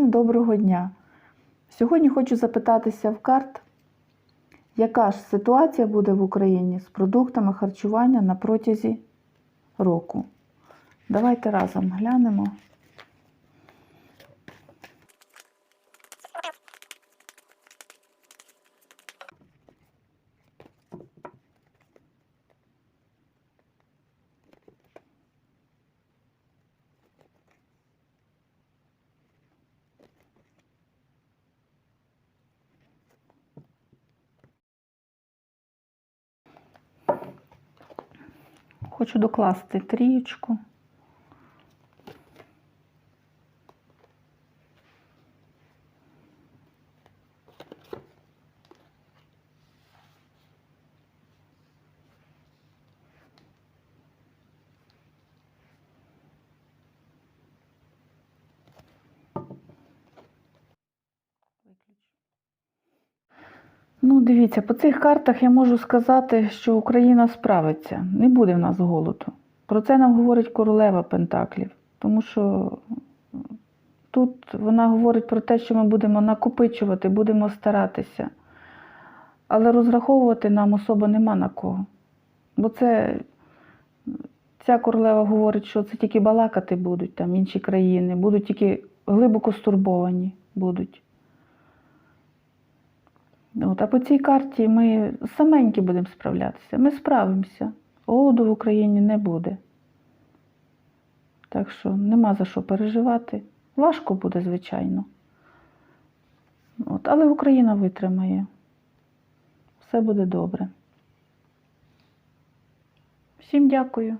доброго дня. Сьогодні хочу запитатися в карт, яка ж ситуація буде в Україні з продуктами харчування на протязі року. Давайте разом глянемо. Хочу докласти трієчку. Ну, дивіться, по цих картах я можу сказати, що Україна справиться. Не буде в нас голоду. Про це нам говорить королева Пентаклів. Тому що тут вона говорить про те, що ми будемо накопичувати, будемо старатися. Але розраховувати нам особо нема на кого. Бо це ця королева говорить, що це тільки балакати будуть там інші країни, будуть тільки глибоко стурбовані будуть. От, а по цій карті ми саменькі будемо справлятися. Ми справимося. Голоду в Україні не буде. Так що нема за що переживати. Важко буде, звичайно. От, але Україна витримає. Все буде добре. Всім дякую.